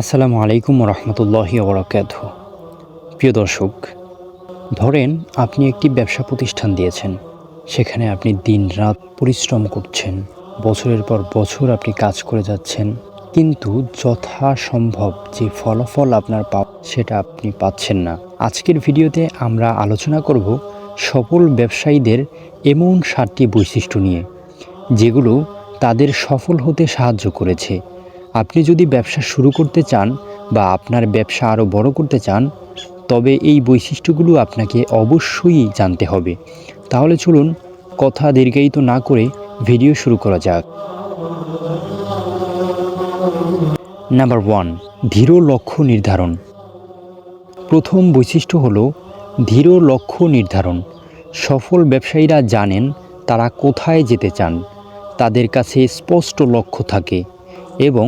আসসালামু আলাইকুম রহমতুল্লাহি ওবরাকাত প্রিয় দর্শক, ধরেন আপনি একটি ব্যবসা প্রতিষ্ঠান দিয়েছেন, সেখানে আপনি দিন রাত পরিশ্রম করছেন, বছরের পর বছর আপনি কাজ করে যাচ্ছেন, কিন্তু যথাসম্ভব যে ফলাফল আপনার পা সেটা আপনি পাচ্ছেন না। আজকের ভিডিওতে আমরা আলোচনা করব সফল ব্যবসায়ীদের এমন সাতটি বৈশিষ্ট্য নিয়ে, যেগুলো তাদের সফল হতে সাহায্য করেছে আপনি যদি ব্যবসা শুরু করতে চান বা আপনার ব্যবসা আরও বড় করতে চান, তবে এই বৈশিষ্ট্যগুলো আপনাকে অবশ্যই জানতে হবে। তাহলে চলুন কথা দীর্ঘায়িত না করে ভিডিও শুরু করা যাক। নাম্বার ওয়ান, ধীর লক্ষ্য নির্ধারণ। প্রথম বৈশিষ্ট্য হলো ধীর লক্ষ্য নির্ধারণ। সফল ব্যবসায়ীরা জানেন তারা কোথায় যেতে চান, তাদের কাছে স্পষ্ট লক্ষ্য থাকে এবং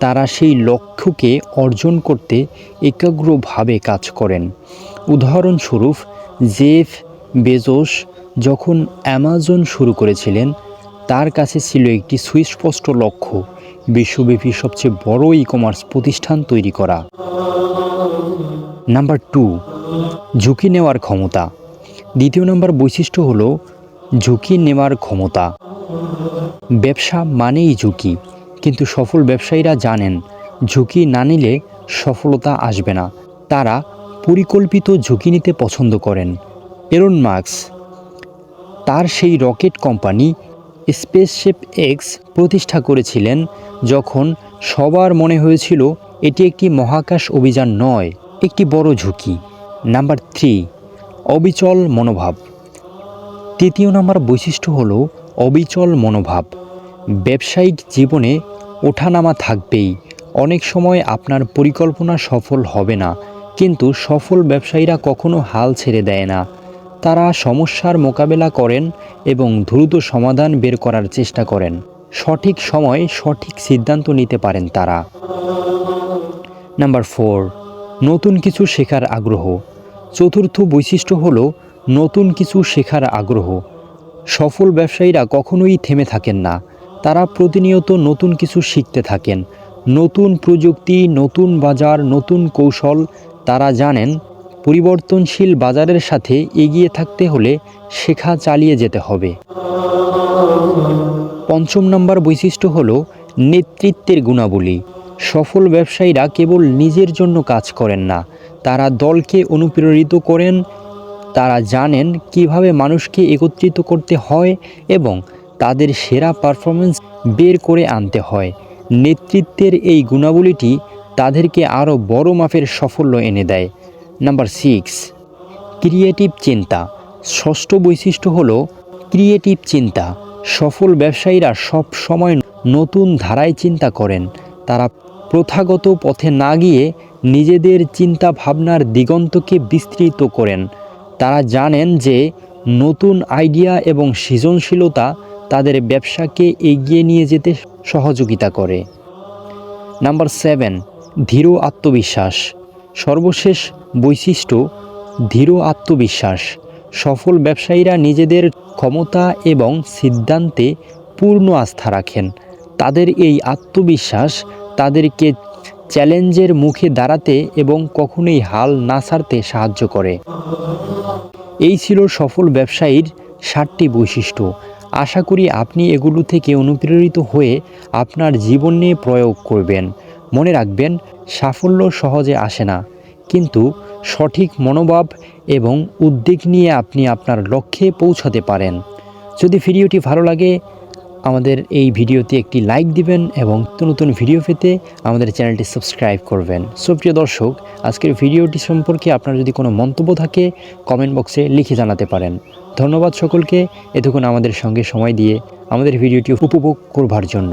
তারা সেই লক্ষ্যকে অর্জন করতে একাগ্রভাবে কাজ করেন। উদাহরণস্বরূপ, জেফ বেজোস যখন অ্যামাজন শুরু করেছিলেন, তার কাছে ছিল একটি সুস্পষ্ট লক্ষ্য, বিশ্বব্যাপী সবচেয়ে বড় ই কমার্স প্রতিষ্ঠান তৈরি করা। নাম্বার টু, ঝুঁকি নেওয়ার ক্ষমতা। দ্বিতীয় নম্বর বৈশিষ্ট্য হলো, ঝুঁকি নেওয়ার ক্ষমতা। ব্যবসা মানেই ঝুঁকি। কিন্তু সফল ব্যবসায়ীরা জানেন, ঝুঁকি না নিলে সফলতা আসবে না। তারা পরিকল্পিত ঝুঁকি নিতে পছন্দ করেন। এরন মার্কস, তার সেই রকেট কোম্পানি স্পেসশেপ এক্স প্রতিষ্ঠা করেছিলেন যখন সবার মনে হয়েছিল এটি একটি মহাকাশ অভিযান নয়, একটি বড় ঝুঁকি। নাম্বার থ্রি, অবিচল মনোভাব। তৃতীয় নম্বর বৈশিষ্ট্য হলো অবিচল মনোভাব। ব্যবসায়িক জীবনে ওঠানামা থাকবেই। অনেক সময় আপনার পরিকল্পনা সফল হবে না, কিন্তু সফল ব্যবসায়ীরা কখনো হাল ছেড়ে দেয় না। তারা সমস্যার মোকাবেলা করেন এবং দ্রুত সমাধান বের করার চেষ্টা করেন। সঠিক সময়ে সঠিক সিদ্ধান্ত নিতে পারেন তারা। নাম্বার ফোর, নতুন কিছু শেখার আগ্রহ। চতুর্থ বৈশিষ্ট্য হল নতুন কিছু শেখার আগ্রহ। সফল ব্যবসায়ীরা কখনোই থেমে থাকেন না। তারা প্রতিনিয়ত নতুন কিছু শিখতে থাকেন। নতুন প্রযুক্তি, নতুন বাজার, নতুন কৌশল, তারা জানেন, পরিবর্তনশীল বাজারের সাথে এগিয়ে থাকতে হলে শেখা চালিয়ে যেতে হবে। পঞ্চম নম্বর বৈশিষ্ট্য হল নেতৃত্বের গুণাবলী। সফল ব্যবসায়ীরা কেবল নিজের জন্য কাজ করেন না, তারা দলকে অনুপ্রেরিত করেন, তারা জানেন কীভাবে মানুষকে একত্রিত করতে হয় এবং তাদের সেরা পারফরমেন্স বের করে আনতে হয়। নেতৃত্বের এই গুণাবলীটি তাদেরকে আরও বড় মাপের সাফল্য এনে দেয়। নাম্বার সিক্স ক্রিয়েটিভ চিন্তা। ষষ্ঠ বৈশিষ্ট্য হলো ক্রিয়েটিভ চিন্তা। সফল ব্যবসায়ীরা সব সময় নতুন ধারায় চিন্তা করেন। তারা প্রথাগত পথে না গিয়ে নিজেদের চিন্তা ভাবনার দিগন্তকে বিস্তৃত করেন। তারা জানেন যে নতুন আইডিয়া এবং সৃজনশীলতা তাদের ব্যবসাকে এগিয়ে নিয়ে যেতে সহযোগিতা করে। নাম্বার সেভেন, ধীর আত্মবিশ্বাস। সর্বশেষ বৈশিষ্ট্য, ধীর আত্মবিশ্বাস। সফল ব্যবসায়ীরা নিজেদের ক্ষমতা এবং সিদ্ধান্তে পূর্ণ আস্থা রাখেন। তাদের এই আত্মবিশ্বাস তাদেরকে চ্যালেঞ্জের মুখে দাঁড়াতে এবং কখনোই হাল না ছাড়তে সাহায্য করে। এই ছিল সফল ব্যবসায়ীর ষাটটি বৈশিষ্ট্য। আশা করি আপনি এগুলো থেকে অনুপ্রেরিত হয়ে আপনার জীবনে প্রয়োগ করবেন। মনে রাখবেন, সাফল্য সহজে আসে না। কিন্তু সঠিক মনোভাব এবং উদ্বেগ নিয়ে আপনি আপনার লক্ষ্যে পৌঁছাতে পারেন। যদি ভিডিওটি ভালো লাগে, আমাদের এই ভিডিওতে একটি লাইক দিবেন এবং নতুন নতুন ভিডিও পেতে আমাদের চ্যানেলটি সাবস্ক্রাইব করবেন। সুপ্রিয় দর্শক, আজকের ভিডিওটি সম্পর্কে আপনার যদি কোনো মন্তব্য থাকে কমেন্ট বক্সে লিখে জানাতে পারেন। ধন্যবাদ সকলকে। এতক্ষণ আমাদের সঙ্গে সময় দিয়ে আমাদের ভিডিওটি উপভোগ করবার জন্য।